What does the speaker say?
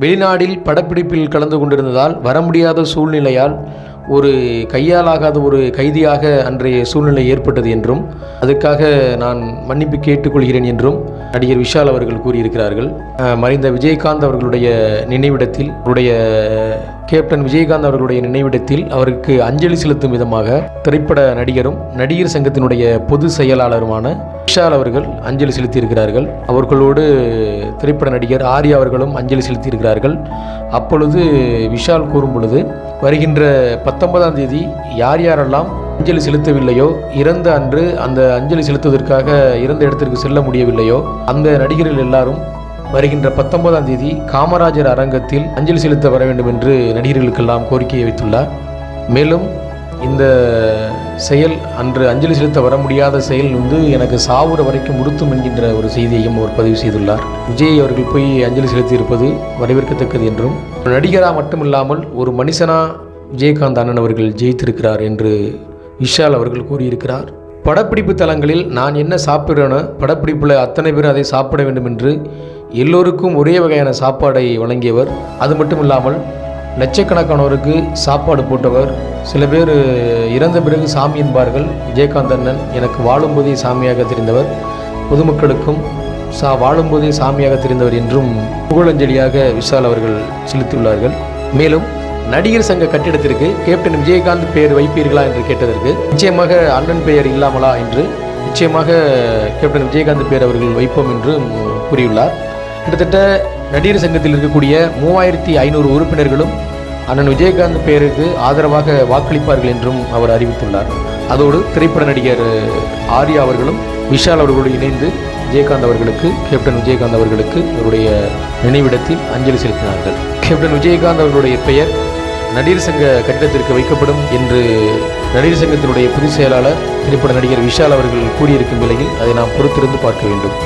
வெளிநாடில் படப்பிடிப்பில் கலந்து கொண்டிருந்ததால் வர முடியாத சூழ்நிலையால் ஒரு கையாலாகாத ஒரு கைதியாக அன்றைய சூழ்நிலை ஏற்பட்டது என்றும் அதுக்காக நான் மன்னிப்பு கேட்டுக்கொள்கிறேன் என்றும் நடிகர் விஷால் அவர்கள் கூறியிருக்கிறார்கள். மறைந்த விஜயகாந்த் அவர்களுடைய நினைவிடத்தில் அவருடைய கேப்டன் விஜயகாந்த் அவர்களுடைய நினைவிடத்தில் அவருக்கு அஞ்சலி செலுத்தும் விதமாக திரைப்பட நடிகரும் நடிகர் சங்கத்தினுடைய பொது செயலாளருமான விஷால் அவர்கள் அஞ்சலி செலுத்தியிருக்கிறார்கள். அவர்களோடு திரைப்பட நடிகர் ஆர்யா அவர்களும் அஞ்சலி செலுத்தியிருக்கிறார்கள். அப்பொழுது விஷால் கூறும் பொழுது வருகின்ற பத்தொன்பதாம் தேதி யார் யாரெல்லாம் அஞ்சலி செலுத்தவில்லையோ இறந்த அன்று அந்த அஞ்சலி செலுத்துவதற்காக இறந்த இடத்திற்கு செல்ல முடியவில்லையோ அந்த நடிகர்கள் எல்லாரும் வருகின்ற பத்தொன்பதாம் தேதி காமராஜர் அரங்கத்தில் அஞ்சலி செலுத்த வர வேண்டும் என்று நடிகர்களுக்கெல்லாம் கோரிக்கையை வைத்துள்ளார். மேலும் இந்த செயல் அன்று அஞ்சலி செலுத்த வர முடியாத செயல் வந்து எனக்கு சாவுற வரைக்கும் உறுத்தும் என்கின்ற ஒரு செய்தியையும் அவர் பதிவு செய்துள்ளார். விஜய் அவர்கள் போய் அஞ்சலி செலுத்தி இருப்பது வரவேற்கத்தக்கது என்றும் நடிகராக மட்டுமில்லாமல் ஒரு மனுஷனா விஜயகாந்த் அண்ணன் அவர்கள் ஜெயித்திருக்கிறார் என்று விஷால் அவர்கள் கூறியிருக்கிறார். படப்பிடிப்பு தலங்களில் நான் என்ன சாப்பிட்றேனோ படப்பிடிப்பில் அத்தனை பேர் அதை சாப்பிட வேண்டும் என்று எல்லோருக்கும் ஒரே வகையான சாப்பாடை வழங்கியவர். அது மட்டும் இல்லாமல் லட்சக்கணக்கானோருக்கு சாப்பாடு போட்டவர். சில பேர் இறந்த பிறகு சாமி என்பார்கள். விஜயகாந்த் அண்ணன் எனக்கு வாழும்போதே சாமியாக தெரிந்தவர். பொதுமக்களுக்கும் சா வாழும்போதே சாமியாக தெரிந்தவர் என்றும் புகழஞ்சலியாக விஷால் அவர்கள் செலுத்தியுள்ளார்கள். மேலும் நடிகர் சங்க கட்டிடத்திற்கு கேப்டன் விஜயகாந்த் பெயர் வைப்பீர்களா என்று கேட்டதற்கு நிச்சயமாக அண்ணன் பெயர் இல்லாமலா என்று நிச்சயமாக கேப்டன் விஜயகாந்த் பெயர் அவர்கள் வைப்போம் என்றும் கூறியுள்ளார். கிட்டத்தட்ட நடிகர் சங்கத்தில் இருக்கக்கூடிய மூவாயிரத்தி ஐநூறு உறுப்பினர்களும் அண்ணன் விஜயகாந்த் பெயருக்கு ஆதரவாக வாக்களிப்பார்கள் என்றும் அவர் அறிவித்துள்ளார். அதோடு திரைப்பட நடிகர் ஆர்யா அவர்களும் விஷால் அவர்களோடு இணைந்து விஜயகாந்த் அவர்களுக்கு கேப்டன் விஜயகாந்த் அவர்களுக்கு அவருடைய நினைவிடத்தில் அஞ்சலி செலுத்தினார்கள். கேப்டன் விஜயகாந்த் அவர்களுடைய பெயர் நடிகர் சங்க கட்டிடத்திற்கு வைக்கப்படும் என்று நடிகர் சங்கத்தினுடைய பொதுச் செயலாளர் திரைப்பட நடிகர் விஷால் அவர்கள் கூறியிருக்கும் நிலையில் அதை நாம் பொறுத்திருந்து பார்க்க வேண்டும்.